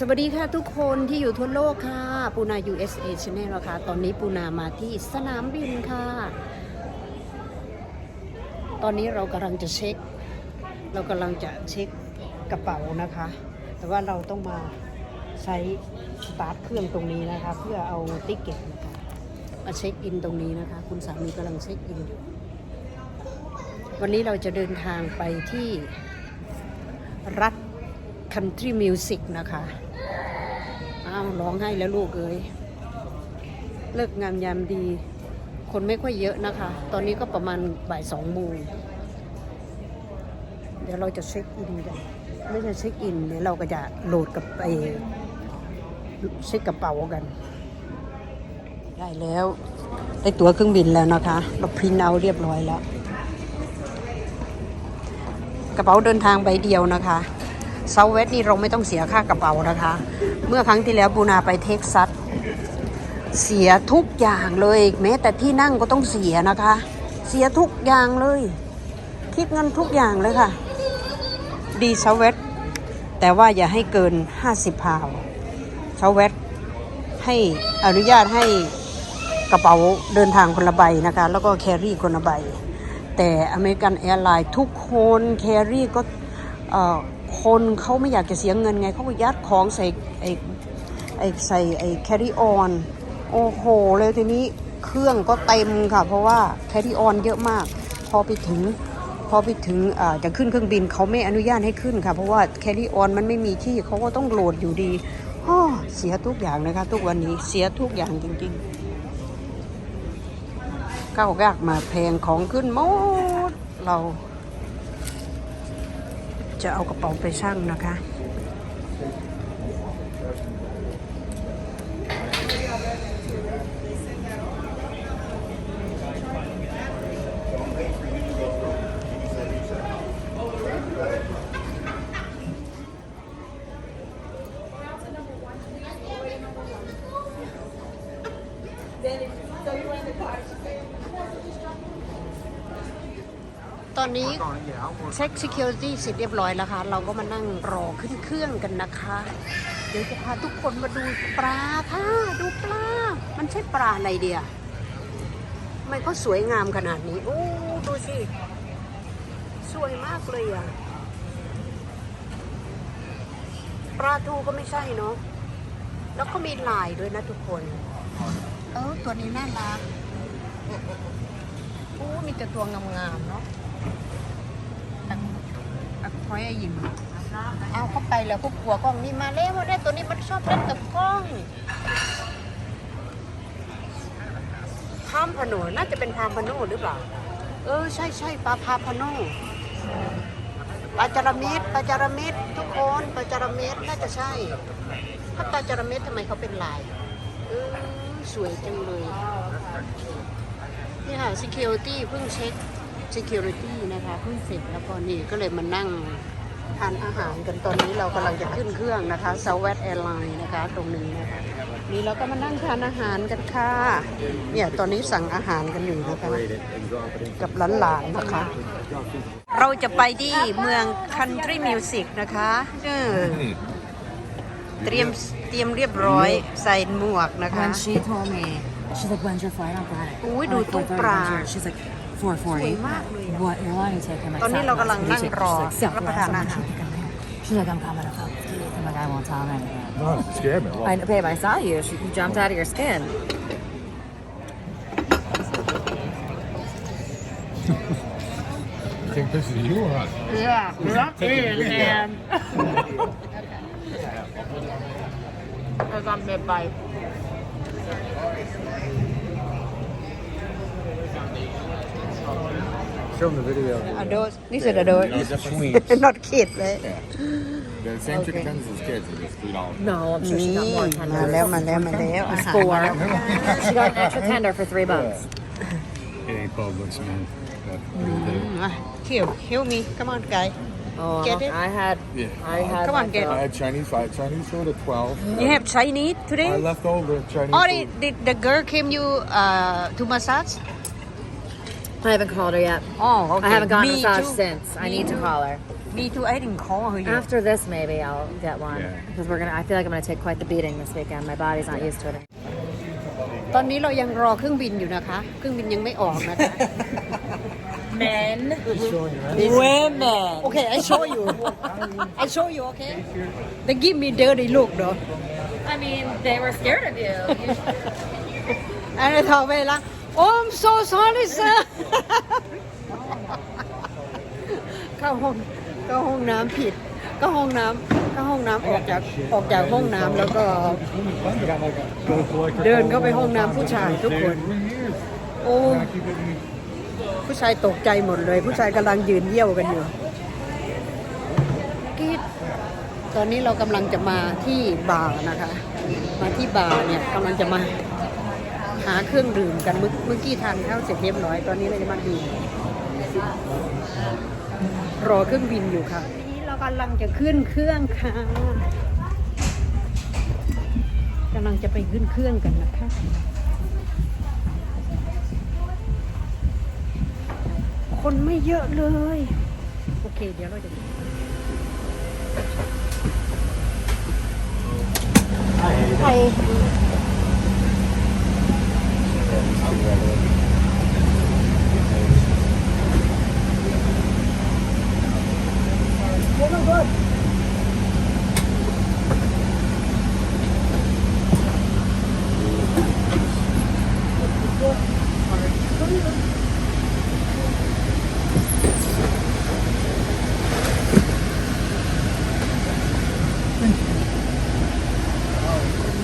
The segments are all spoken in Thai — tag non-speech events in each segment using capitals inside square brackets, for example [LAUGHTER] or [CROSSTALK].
สวัสดีค่ะทุกคนที่อยู่ทั่วโลกค่ะ ปูนา USA Channel นะคะตอนนี้ปูนามาที่สนามบินค่ะ ตอนนี้เรากำลังจะเช็ค เรากำลังจะเช็คกระเป๋านะคะ แต่ว่าเราต้องมาใช้สตาร์ทเครื่องตรงนี้นะคะ เพื่อเอาติ๊กเก็ตนะคะมาเช็คอินตรงนี้นะคะ คุณสามีกำลังเช็คอินอยู่วันนี้เราจะเดินทางไปที่รัฐ Country Music นะคะ อ้าวร้องให้แล้วลูกเอ้ย เลิกงามยามดี คนไม่ค่อยเยอะนะคะ ตอนนี้ก็ประมาณบ่ายสองโมงเดี๋ยวเราจะเช็คอินกันไม่ใช่เช็คอินเดี๋ยวเราก็จะโหลดกับไปเช็คกระเป๋ากัน ได้แล้ว ได้ตั๋วเครื่องบินแล้วนะคะ เราพรินเอาเรียบร้อยแล้ว กระเป๋าเดินทางใบเดียวนะคะ เซาเวสนี่เราไม่ต้องเสียค่ากระเป๋านะคะ เมื่อครั้งที่แล้วปูนาไปเท็กซัสเสียทุกอย่างเลยแม้แต่ที่นั่งก็ต้องเสียนะคะ เสียทุกอย่างเลย คิดเงินทุกอย่างเลยค่ะ ดีเซาเวสแต่ว่าอย่าให้เกิน 50พาวเซาเวสให้อนุญาตให้กระเป๋าเดินทางคนละใบนะคะ แล้วก็แครี่คนละใบ แต่อเมริกันแอร์ไลน์ทุกคนแครี่ก็ คนเขาไม่อยากจะเสียเงินไงเขาก็ยัดของใส่ไอ้ไอ้ใส่ไอ้แครี่ออนโอ้โหเลยทีนี้เครื่องก็เต็มค่ะ เพราะว่าแครี่ออนเยอะมาก พอไปถึงพอไปถึงอ่าจะขึ้นเครื่องบินเขาไม่อนุญาตให้ขึ้นค่ะ เพราะว่าแครี่ออนมันไม่มีที่เขาก็ต้องโหลดอยู่ดีอ้อเสียทุกอย่างนะคะ ทุกวันนี้เสียทุกอย่างจริงๆก้าวยากมาแพงของขึ้นหมดเรา จะเอากระเป๋าไปชั่งนะคะ อนนี้เช็ค Security เสร็จเรียบร้อยแล้วค่ะ เราก็มานั่งรอขึ้นเครื่องกันนะคะ เดี๋ยวจะพาทุกคนมาดูปลาค่ะ ดูปลา มันใช่ปลาอะไรเดียมันก็สวยงามขนาดนี้ โอ้ ดูสิ สวยมากเลยอะ ปลาทูก็ไม่ใช่เนาะ แล้วก็มีลายด้วยนะทุกคน เออ ตัวนี้น่ารัก โอ้มีแต่ตัวงามๆเนาะอักคอยไอ้ยิมเอาเข้าไปแล้วพวกหัวกล้องนี่มาแล้วมาแล้ตัวนี้มันชอบเล่นกับกล้องพามพโนน่าจะเป็นพามพโนหรือเปล่า เออใช่ใช่ปลาพาพโนปลาจาระเม็ดปลาจาระเม็ดทุกคนปลาจาระเม็ดน่าจะใช่ถ้าปลาจาระเม็ดทำไมเขาเป็นลายเออสวยจังเลย นี่ค่ะ security เพิ่งเช็ค security นะคะเพิ่งเสร็จแล้วก็นี่ก็เลยมานั่งทานอาหารกันตอนนี้เรากำลังจะขึ้นเครื่องนะคะ Southwest Airlines นะคะ ตรงนี้นะคะนี่เราก็มานั่งทานอาหารกันค่ะ เนี่ยตอนนี้สั่งอาหารกันอยู่นะคะ กับหลานๆนะคะ เราจะไปที่เมือง Country Music นะคะเตรียมเตรียมเรียบร้อยใส่หมวกนะคะ When she told me, she's like, when's your flight on Friday? อุ้ย I'm ดู like, ตู้ "4:30, ปลา when's your-" She's like, 440. สวยมากเลยอะ What airline are you taking? I'm like, ตอนนี้เรากำลังนั่ง Southwest. รอ She's like, รับประทานอา Southwest. หาร I'm like, She's like, I'm coming to Southwest. I'm like, I won't tell him anything. No, it scared me. I, babe, I saw you. She, you jumped out of your skin. Take pictures of you or us? Yeah, that is, man. เราจำเบ็ดไป Show them the video. อโดสนี่สุดอโดส No, just tweens. not kid เลย The same Okay. chicken tenders as kids, it's just three dollars. No, I'm sure she นี่ got more มา tenders. แล้วมาแล้วมาแล้วอาหาร Four. มาแล้ว She got an extra tender for three bucks. It ain't Publix, man. But มาเที่ยวเที่ยวมี come on guy Oh, Get it? I had, Yeah. I had. Come on, my get fill. I had Chinese. I had Chinese food at twelve. you have Chinese today I left over Chinese or food. did, did the girl came you uh, to massage I haven't called her yet. oh okay I haven't gotten a Me massage too. since. I Me need to too. call her. Me too I didn't call her yet After this, maybe I'll get one Yeah. because we're gonna. I feel like I'm gonna take quite the beating this weekend. My body's not used to it. ตอนนี้เรายังรอเครื่องบินอยู่นะคะ เครื่องบินยังไม่ออกนะคะ [LAUGHS] Men, women Okay I show you I show you okay They give me dirty look though I mean, they were scared of you. and I thought เวลา Oh I'm so sorry sir เข้าห้องเข้าห้องน้ำผิด ก็ห้องน้ำก็ห้องน้ำออกจากออกจากห้องน้ำแล้วก็ เดินเข้าไปห้องน้ำผู้ชายทุกคน โอ้ ผู้ชายตกใจหมดเลย ผู้ชายกำลังยืนเยี่ยวกันอยู่กรีดตอนนี้เรากำลังจะมาที่บาร์นะคะ มาที่บาร์เนี่ยกำลังจะมาหาเครื่องดื่มกันเมื่อเมื่อกี้ทานข้าวเสร็จเรียบร้อยตอนนี้เราจะมาดื่มรอเครื่องบินอยู่ค่ะทีนี้เรากำลังจะขึ้นเครื่องค่ะกำลังจะไปขึ้นเครื่องกันนะคะ คนไม่เยอะเลย โอเค เดี๋ยวเราจะไทย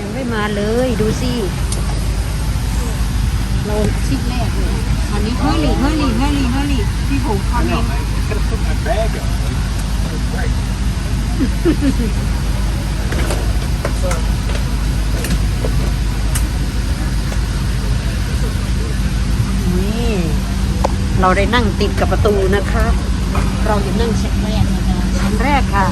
ยังไมาเลยดูสิเราชิดแรกเลยอันนี้เฮลี่เฮลี่เฮลี่เฮลี่ที่ผมคอนเองนี่เราได้นั่งติดกับประตูนะคะ เราจะนั่งชั้นแรกนะคะชั้นแรกค่ะ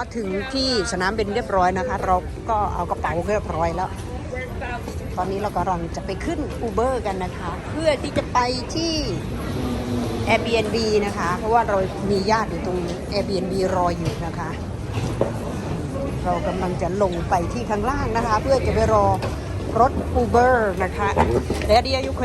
มาถึงที่สนามบินเรียบร้อยนะคะ เราก็เอากระเป๋าเรียบร้อยแล้ว ตอนนี้เรากำลังจะไปขึ้น Uber กันนะคะ เพื่อที่จะไปที่ Airbnb นะคะ เพราะว่าเรามีญาติอยู่ตรง Airbnb รออยู่นะคะ เรากำลังจะลงไปที่ข้างล่างนะคะ เพื่อจะไปรอรถ Uber นะคะเดียวเดียวยูเค